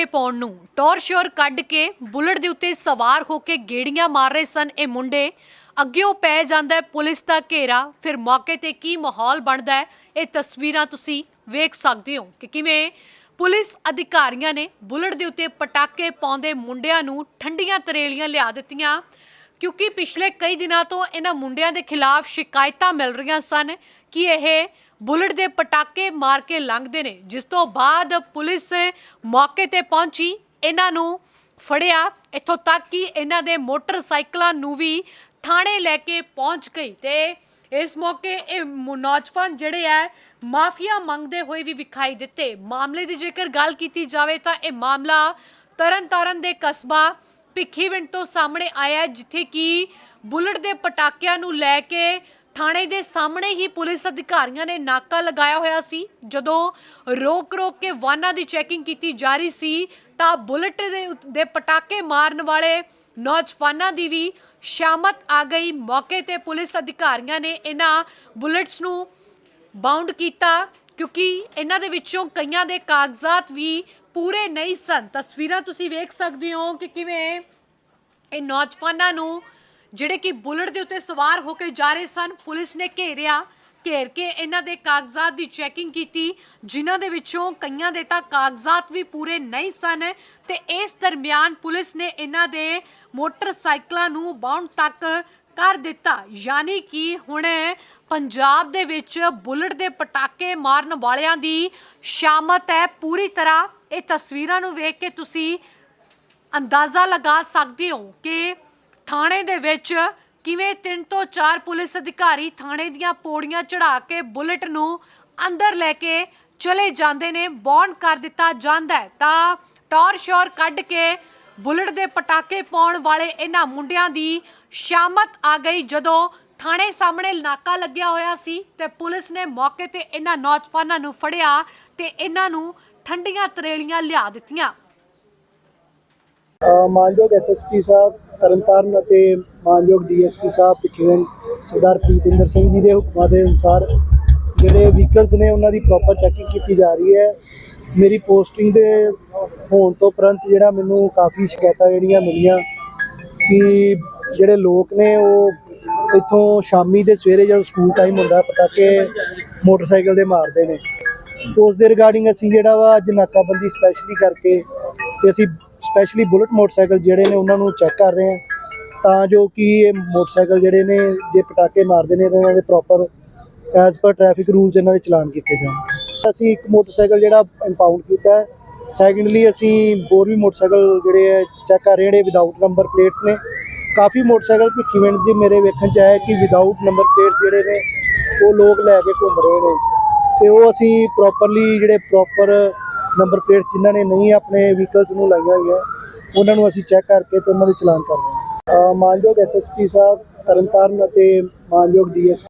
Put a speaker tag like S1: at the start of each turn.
S1: ਪਟਾਕੇ ਪਾਉਣ ਨੂੰ। ਟੌਰ ਕੱਢ ਕੇ ਬੁਲਟ ਦੇ ਉੱਤੇ ਸਵਾਰ ਹੋ ਕੇ ਗੇੜੀਆਂ ਮਾਰ ਰਹੇ ਸਨ ਇਹ ਮੁੰਡੇ। ਅੱਗਿਓਂ ਪੈ ਜਾਂਦਾ ਹੈ, ਪੁਲਿਸ ਦਾ ਘੇਰਾ। ਫਿਰ ਮੌਕੇ ਤੇ ਕੀ ਮਾਹੌਲ ਬਣਦਾ ਹੈ, ਇਹ ਤਸਵੀਰਾਂ ਤੁਸੀਂ ਵੇਖ ਸਕਦੇ ਹੋ ਕਿ ਕਿਵੇਂ ਪੁਲਿਸ ਅਧਿਕਾਰੀਆਂ ਨੇ ਬੁਲਟ ਦੇ ਉੱਤੇ ਪਟਾਕੇ ਪਾਉਂਦੇ ਮੁੰਡਿਆਂ ਨੂੰ ਠੰਡੀਆਂ ਤਰੇਲੀਆਂ ਲਿਆ ਦਿੱਤੀਆਂ। ਕਿਉਂਕਿ ਪਿਛਲੇ ਕਈ ਦਿਨਾਂ ਤੋਂ ਇਹਨਾਂ ਮੁੰਡਿਆਂ ਦੇ ਖਿਲਾਫ ਸ਼ਿਕਾਇਤਾਂ ਮਿਲ ਰਹੀਆਂ ਸਨ ਕਿ ਇਹ ਬੁਲਟ ਦੇ ਪਟਾਕੇ ਮਾਰ ਕੇ ਲੰਘਦੇ ਨੇ ਜਿਸ ਤੋਂ ਬਾਅਦ ਪੁਲਿਸ ਮੌਕੇ ਤੇ ਪਹੁੰਚੀ ਇਹਨਾਂ ਨੂੰ ਫੜਿਆ। ਇੱਥੋਂ ਤੱਕ ਕਿ ਇਹਨਾਂ ਦੇ ਮੋਟਰਸਾਈਕਲਾਂ ਨੂੰ ਵੀ ਥਾਣੇ ਲੈ ਕੇ ਪਹੁੰਚ ਗਈ ਤੇ ਇਸ ਮੌਕੇ ਇਹ ਮੁ- ਨੌਜਵਾਨ ਜਿਹੜੇ ਹੈ ਮਾਫੀਆ ਮੰਗਦੇ ਹੋਏ ਵੀ ਵਿਖਾਈ ਦਿੱਤੇ। ਮਾਮਲੇ ਦੀ ਜੇਕਰ ਗੱਲ ਕੀਤੀ ਜਾਵੇ ਤਾਂ ਇਹ ਮਾਮਲਾ ਤਰਨਤਾਰਨ ਦੇ ਕਸਬਾ ਭਿੱਖੀਵਿੰਡ ਤੋਂ ਸਾਹਮਣੇ ਆਇਆ ਹੈ, ਜਿੱਥੇ ਕਿ ਬੁਲਟ ਦੇ ਪਟਾਕਿਆਂ ਨੂੰ ਲੈ ਕੇ ਥਾਣੇ ਦੇ ਸਾਹਮਣੇ ਹੀ ਪੁਲਿਸ ਅਧਿਕਾਰੀਆਂ ਨੇ ਨਾਕਾ ਲਗਾਇਆ ਹੋਇਆ ਸੀ। ਜਦੋਂ ਰੋਕ ਰੋਕ ਕੇ ਵਾਹਨਾਂ ਦੀ ਚੈਕਿੰਗ ਕੀਤੀ ਜਾ ਰਹੀ ਸੀ, ਤਾਂ ਬੁਲਟ ਦੇ ਉਤ- ਦੇ ਪਟਾਕੇ ਮਾਰਨ ਵਾਲੇ ਨੌਜਵਾਨਾਂ ਦੀ ਵੀ ਸ਼ਾਮਤ ਆ ਗਈ। ਮੌਕੇ ਤੇ ਪੁਲਿਸ ਅਧਿਕਾਰੀਆਂ ਨੇ ਇਹਨਾਂ ਬੁਲਟਸ ਨੂੰ ਬਾਉਂਡ ਕੀਤਾ, ਕਿਉਂਕਿ ਇਹਨਾਂ ਦੇ ਵਿੱਚੋਂ ਕਈਆਂ ਦੇ ਕਾਗਜ਼ਾਤ ਵੀ ਪੂਰੇ ਨਹੀਂ ਸਨ। ਤਸਵੀਰਾਂ ਤੁਸੀਂ ਵੇਖ ਸਕਦੇ ਹੋ ਕਿ ਕਿਵੇਂ ਇਹ ਨੌਜਵਾਨਾਂ ਨੂੰ ਜਿਹੜੇ ਕਿ ਬੁਲਟ ਦੇ ਉੱਤੇ ਸਵਾਰ ਹੋ ਕੇ ਜਾ ਰਹੇ ਸਨ। ਪੁਲਿਸ ਨੇ ਘੇਰਿਆ, ਘੇਰ ਕੇ ਇਹਨਾਂ ਦੇ ਕਾਗਜ਼ਾਤ ਦੀ ਚੈਕਿੰਗ ਕੀਤੀ, ਜਿਨ੍ਹਾਂ ਦੇ ਵਿੱਚੋਂ ਕਈਆਂ ਦੇ ਤਾਂ ਕਾਗਜ਼ਾਤ ਵੀ ਪੂਰੇ ਨਹੀਂ ਸਨ ਤੇ ਇਸ ਦਰਮਿਆਨ ਪੁਲਿਸ ਨੇ ਇਹਨਾਂ ਦੇ ਮੋਟਰਸਾਈਕਲਾਂ ਨੂੰ ਬਾਉਂਡ ਤੱਕ ਕਰ ਦਿੱਤਾ। ਯਾਨੀ ਕਿ ਹੁਣ ਪੰਜਾਬ ਦੇ ਵਿੱਚ ਬੁਲਟ ਦੇ ਪਟਾਕੇ ਮਾਰਨ ਵਾਲਿਆਂ ਦੀ ਸ਼ਾਮਤ ਹੈ। ਪੂਰੀ ਤਰ੍ਹਾਂ ਇਹ ਤਸਵੀਰਾਂ ਨੂੰ ਵੇਖ ਕੇ ਤੁਸੀਂ ਅੰਦਾਜ਼ਾ ਲਗਾ ਸਕਦੇ ਹੋ ਕਿ ਥਾਣੇ ਦੇ ਵਿੱਚ ਕਿਵੇਂ ਤਿੰਨ ਤੋਂ ਚਾਰ ਪੁਲਿਸ ਅਧਿਕਾਰੀ ਥਾਣੇ ਦੀਆਂ ਪੌੜੀਆਂ ਚੜਾ ਕੇ ਬੁਲਟ ਨੂੰ ਅੰਦਰ ਲੈ ਕੇ ਚਲੇ ਜਾਂਦੇ ਨੇ, ਬੌਂਡ ਕਰ ਦਿੱਤਾ ਜਾਂਦਾ ਹੈ। ਤਾਂ ਟੌਰ ਸ਼ੋਰ ਕੱਢ ਕੇ ਬੁਲਟ ਦੇ ਪਟਾਕੇ ਪਾਉਣ ਵਾਲੇ ਇਹਨਾਂ ਮੁੰਡਿਆਂ ਦੀ ਸ਼ਾਮਤ ਆ ਗਈ ਜਦੋਂ ਥਾਣੇ ਸਾਹਮਣੇ ਨਾਕਾ ਲੱਗਿਆ ਹੋਇਆ ਸੀ ਤੇ ਪੁਲਿਸ ਨੇ ਮੌਕੇ ਤੇ ਇਹਨਾਂ ਨੌਜਵਾਨਾਂ ਨੂੰ ਫੜਿਆ ਤੇ ਇਹਨਾਂ ਨੂੰ ਠੰਡੀਆਂ ਤਰੇਲੀਆਂ ਲਿਆ ਦਿੱਤੀਆਂ।
S2: ਮਾਨਯੋਗ ਐਸਐਸਪੀ ਸਾਹਿਬ, ਤਰਨਤਾਰਨ ਅਤੇ ਮਾਨਯੋਗ ਡੀਐਸਪੀ ਸਾਹਿਬ ਭਿੱਖੀਵਿੰਡ ਸਰਦਾਰ ਪ੍ਰੀਤਿੰਦਰ ਸਿੰਘ ਜੀ ਦੇ ਹੁਕਮਾਂ ਦੇ ਅਨੁਸਾਰ ਜਿਹੜੇ ਵਹੀਕਲਸ ਨੇ ਉਹਨਾਂ ਦੀ ਪ੍ਰੋਪਰ ਚੈਕਿੰਗ ਕੀਤੀ ਜਾ ਰਹੀ ਹੈ। ਮੇਰੀ ਪੋਸਟਿੰਗ ਦੇ ਹੋਣ ਤੋਂ ਉਪਰੰਤ ਜਿਹੜਾ ਮੈਨੂੰ ਕਾਫੀ ਸ਼ਿਕਾਇਤਾਂ ਜਿਹੜੀਆਂ ਮਿਲੀਆਂ ਕਿ ਜਿਹੜੇ ਲੋਕ ਨੇ ਉਹ ਇੱਥੋਂ ਸ਼ਾਮੀ ਦੇ ਸਵੇਰੇ ਜਦੋਂ ਸਕੂਲ ਟਾਈਮ ਹੁੰਦਾ, ਪਟਾਕੇ ਮੋਟਰਸਾਈਕਲ ਦੇ ਮਾਰਦੇ ਨੇ। ਉਸ ਦੇ ਰਿਗਾਰਡਿੰਗ ਅਸੀਂ ਜਿਹੜਾ ਵਾ ਅੱਜ ਨਾਕਾਬੰਦੀ ਸਪੈਸ਼ਲੀ ਕਰਕੇ ਤੇ ਅਸੀਂ ਸਪੈਸ਼ਲੀ ਬੁਲਟ ਮੋਟਰਸਾਈਕਲ ਜਿਹੜੇ ਨੇ ਉਹਨਾਂ ਨੂੰ ਚੈੱਕ ਕਰ ਰਹੇ ਹਾਂ। ਤਾਂ ਜੋ ਕਿ ਇਹ ਮੋਟਰਸਾਈਕਲ ਜਿਹੜੇ ਨੇ, ਜੇ ਪਟਾਕੇ ਮਾਰਦੇ ਨੇ ਤਾਂ ਇਹਨਾਂ ਦੇ proper as per traffic rules ਇਹਨਾਂ ਦੇ ਚਲਾਨ ਕੀਤੇ ਜਾਣ। ਅਸੀਂ ਇੱਕ ਮੋਟਰਸਾਈਕਲ ਜਿਹੜਾ ਇੰਪਾਊਂਡ ਕੀਤਾ ਹੈ। ਸੈਕੰਡਲੀ ਅਸੀਂ ਹੋਰ ਵੀ ਮੋਟਰਸਾਈਕਲ ਜਿਹੜੇ ਹੈ ਚੈੱਕ ਕਰ ਰਹੇ ਹਾਂ, ਜਿਹੜੇ ਵਿਦਆਊਟ ਨੰਬਰ ਪਲੇਟਸ ਨੇ। ਕਾਫੀ ਮੋਟਰਸਾਈਕਲ ਭਿੱਖੀਵਿੰਡ ਜੀ ਮੇਰੇ ਵੇਖਣ ਚ ਆਇਆ ਕਿ ਵਿਦਆਊਟ ਨੰਬਰ ਪਲੇਟਸ ਜਿਹੜੇ ਨੇ, ਉਹ ਲੋਕ ਲੈ ਕੇ ਘੁੰਮ ਰਹੇ ਨੇ। ਤੇ ਉਹ ਅਸੀਂ ਪ੍ਰੋਪਰਲੀ ਜਿਹੜੇ ਪ੍ਰੋਪਰ ਨੰਬਰ ਪਲੇਟ ਜਿਨ੍ਹਾਂ ਨੇ ਨਹੀਂ ਆਪਣੇ ਵਹੀਕਲਸ ਨੂੰ ਲਾਈਆਂ ਹੋਈਆਂ ਉਹਨਾਂ ਨੂੰ ਅਸੀਂ ਚੈੱਕ ਕਰਕੇ ਤੇ ਉਹਨਾਂ ਦੇ ਚਲਾਨ ਕਰ ਰਹੇ ਹਾਂ। ਅ, ਮਾਨਯੋਗ ਐਸਐਸਪੀ ਸਾਹਿਬ ਤਰਨਤਾਰਨ ਅਤੇ ਮਾਨਯੋਗ ਡੀਐਸ